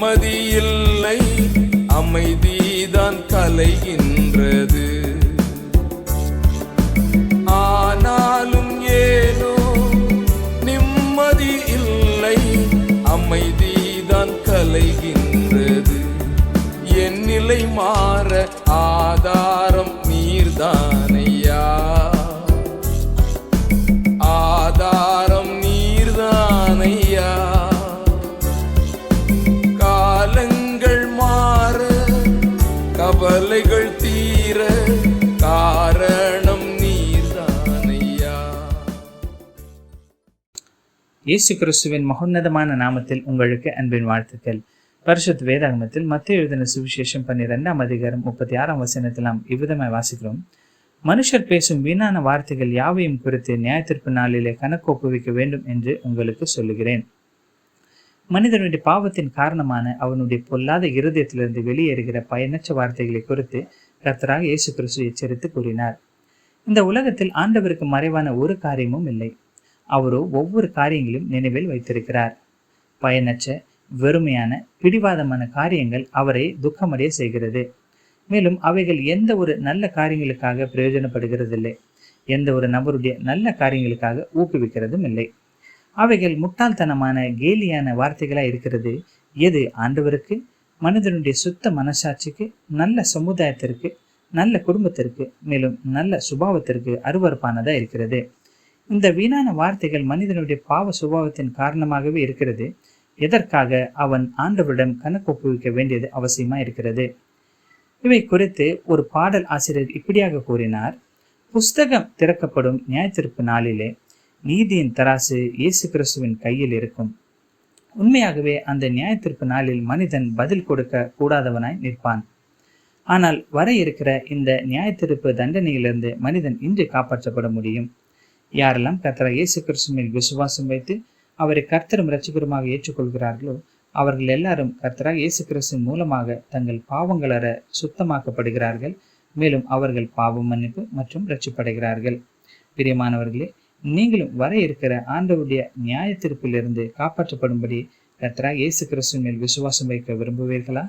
நிம்மதியில்லை அமைதிதான் கலைகின்றது. ஆனாலும் ஏனோ நிம்மதி இல்லை. அமைதி கவலைகள் தீர காரணம் இயேசு கிறிஸ்துவின் மகோன்னதமான நாமத்தில் உங்களுக்கு அன்பின் வாழ்த்துக்கள். பரிசுத் வேதாகமத்தில் மத்திய எழுதின சுவிசேஷம் பன்னிரெண்டாம் அதிகாரம் முப்பத்தி ஆறாம் வசனத்தில் நாம் இவ்விதமாய் வாசிக்கிறோம். மனுஷர் பேசும் வீணான வார்த்தைகள் யாவையும் குறித்து நியாயத்திற்பு நாளிலே கணக்கு ஒப்புவிக்க வேண்டும் என்று உங்களுக்கு சொல்லுகிறேன். மனிதனுடைய பாவத்தின் காரணமான அவனுடைய பொல்லாத இருதயத்திலிருந்து வெளியேறுகிற பயனற்ற வார்த்தைகளை குறித்து கர்த்தராக இயேசு கிறிஸ்து எச்சரித்து கூறினார். இந்த உலகத்தில் ஆண்டவருக்கு மறைவான ஒரு காரியமும் இல்லை. அவரோ ஒவ்வொரு காரியங்களையும் நினைவில் வைத்திருக்கிறார். பயனற்ற வெறுமையான பிடிவாதமான காரியங்கள் அவரை துக்கமடைய செய்கிறது. மேலும் அவைகள் எந்த ஒரு நல்ல காரியங்களுக்காக பிரயோஜனப்படுகிறதில்லை. எந்த ஒரு நபருடைய நல்ல காரியங்களுக்காக ஊக்குவிக்கிறதும் இல்லை. அவைகள் முட்டாள்தனமான கேலியான வார்த்தைகளாக இருக்கிறது. எது ஆண்டவருக்கு? மனிதனுடைய சுத்த மனசாட்சிக்கு நல்ல சமுதாயத்திற்கு நல்ல குடும்பத்திற்கு மேலும் நல்ல சுபாவத்திற்கு அருவறுப்பானதாக இருக்கிறது. இந்த வீணான வார்த்தைகள் மனிதனுடைய பாவ சுபாவத்தின் காரணமாகவே இருக்கிறது. எதற்காக அவன் ஆண்டவரிடம் கணக்கு ஒப்புவிக்க வேண்டியது அவசியமா இருக்கிறது? இவை குறித்து ஒரு பாடல் ஆசிரியர் இப்படியாக கூறினார். புஸ்தகம் திறக்கப்படும் நியாயத்திருப்பு நாளிலே நீதியின் தராசு இயேசு கிறிஸ்துவின் கையில் இருக்கும். உண்மையாகவே அந்த நியாயத்திற்பு நாளில் மனிதன் பதில் கொடுக்க கூடாதவனாய் நிற்பான். ஆனால் வர இருக்கிற இந்த நியாயத்திருப்பு தண்டனையிலிருந்து மனிதன் இன்று காப்பாற்றப்பட முடியும். யாரெல்லாம் கர்த்தர் இயேசு கிறிஸ்துவில் விசுவாசம் வைத்து அவரை கர்த்தரும் ரட்சிகருமாக ஏற்றுக்கொள்கிறார்களோ அவர்கள் எல்லாரும் கர்த்தராக இயேசு கிறிஸ்து மூலமாக தங்கள் பாவங்களற சுத்தமாக்கப்படுகிறார்கள். மேலும் அவர்கள் பாவ மன்னிப்பு மற்றும் ரட்சிப்படைகிறார்கள் பிரியமானவர்களே நீங்களும் வர இருக்கிற ஆண்டவருடைய நியாய தீர்ப்பிலிருந்து காப்பாற்றப்படும்படி கர்த்தராக இயேசு கிறிஸ்து மேல் விசுவாசம் வைக்க விரும்புவீர்களா?